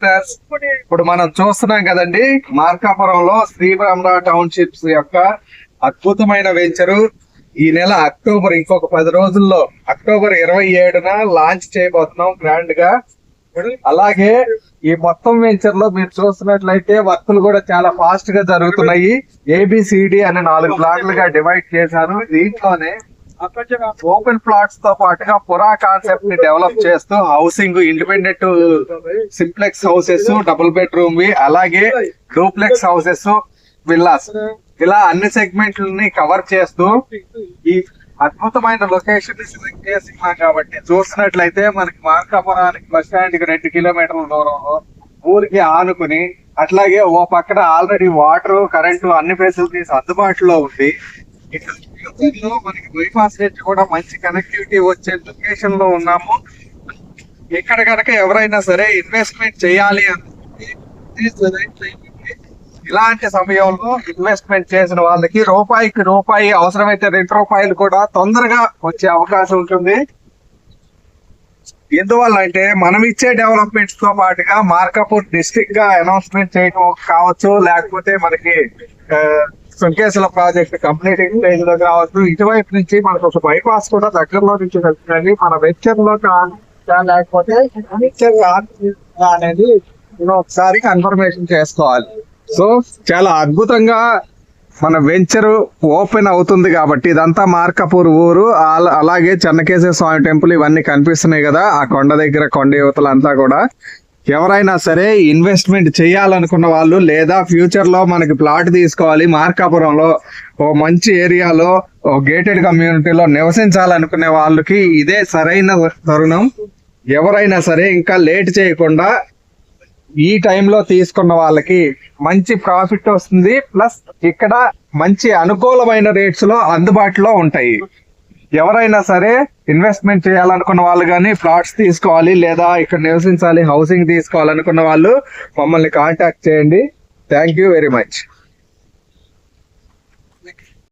Investors ఇప్పుడు మనం చూస్తున్నాం కదండి మార్కాపురంలో శ్రీబ్రహ్మ టౌన్షిప్స్ యొక్క అద్భుతమైన వెంచరు. ఈ నెల అక్టోబర్ ఇంకొక పది రోజుల్లో అక్టోబర్ ఇరవై ఏడున లాంచ్ చేయబోతున్నాం గ్రాండ్గా. అలాగే ఈ మొత్తం వెంచర్లో మీరు చూస్తున్నట్లయితే వర్కులు కూడా చాలా ఫాస్ట్గా జరుగుతున్నాయి. ఏబిసిడి అనే నాలుగు బ్లాక్లుగా డివైడ్ చేశారు. దీంట్లోనే ఓపెన్ ప్లాట్స్తో పాటుగా పురా కాన్సెప్ట్ని డెవలప్ చేస్తూ housing independent simplex houses double bedroom వి అలాగే డూప్లెక్స్ హౌసెస్ విల్లాస్ ఇలా అన్ని సెగ్మెంట్లని కవర్ చేస్తూ ఈ అద్భుతమైన లొకేషన్ని సెలెక్ట్ చేస్తున్నాం కాబట్టి చూసినట్లయితే మనకి మార్కాపురానికి బస్ స్టాండ్కి రెండు కిలోమీటర్ల దూరంలో ఊరికి ఆనుకుని అట్లాగే ఓ పక్కన ఆల్రెడీ వాటర్ కరెంటు అన్ని ఫెసిలిటీస్ అందుబాటులో ఉంది మనకి బైపాస్ నుంచి కూడా మంచి కనెక్టివిటీ వచ్చే లొకేషన్లో ఉన్నాము. ఇక్కడ కనుక ఎవరైనా సరే ఇన్వెస్ట్మెంట్ చేయాలి అనుకుంటే ఇలాంటి సమయంలో ఇన్వెస్ట్మెంట్ చేసిన వాళ్ళకి రూపాయికి రూపాయి అవసరమైతే రెండు రూపాయలు కూడా తొందరగా వచ్చే అవకాశం ఉంటుంది. ఎందువల్ల అంటే మనం ఇచ్చే డెవలప్మెంట్స్తో పాటుగా మార్కాపూర్ డిస్ట్రిక్ట్గా అనౌన్స్మెంట్ చేయడం కావచ్చు లేకపోతే మనకి సుంకేసుల ప్రాజెక్ట్ కంప్లీట్ స్టేజ్లో కావచ్చు ఇటువైపు నుంచి మనకు ఒక బైపాస్ కూడా దగ్గరలో నుంచి వెళ్తుందండి. మన వెంచర్లో లేకపోతే అనేది ఒకసారి కన్ఫర్మేషన్ చేసుకోవాలి. సో చాలా అద్భుతంగా మన వెంచర్ ఓపెన్ అవుతుంది కాబట్టి ఇదంతా మార్కపూర్ ఊరు అలాగే చెన్నకేశ్వర స్వామి టెంపుల్ ఇవన్నీ కనిపిస్తున్నాయి కదా ఆ కొండ దగ్గర కొండ యువతలు అంతా కూడా. ఎవరైనా సరే ఇన్వెస్ట్మెంట్ చేయాలనుకున్న వాళ్ళు లేదా ఫ్యూచర్లో మనకి ప్లాట్ తీసుకోవాలి మార్కాపురంలో ఓ మంచి ఏరియాలో ఓ గేటెడ్ కమ్యూనిటీలో నివసించాలనుకునే వాళ్ళకి ఇదే సరైన తరుణం. ఎవరైనా సరే ఇంకా లేట్ చేయకుండా ఈ టైంలో తీసుకున్న వాళ్ళకి మంచి ప్రాఫిట్ వస్తుంది. ప్లస్ ఇక్కడ మంచి అనుకూలమైన రేట్స్లో అందుబాటులో ఉంటాయి. ఎవరైనా సరే ఇన్వెస్ట్మెంట్ చేయాలనుకున్న వాళ్ళు కానీ ఫ్లాట్స్ తీసుకోవాలి లేదా ఇక్కడ నివసించాలి హౌసింగ్ తీసుకోవాలనుకున్న వాళ్ళు మమ్మల్ని కాంటాక్ట్ చేయండి. Thank you very much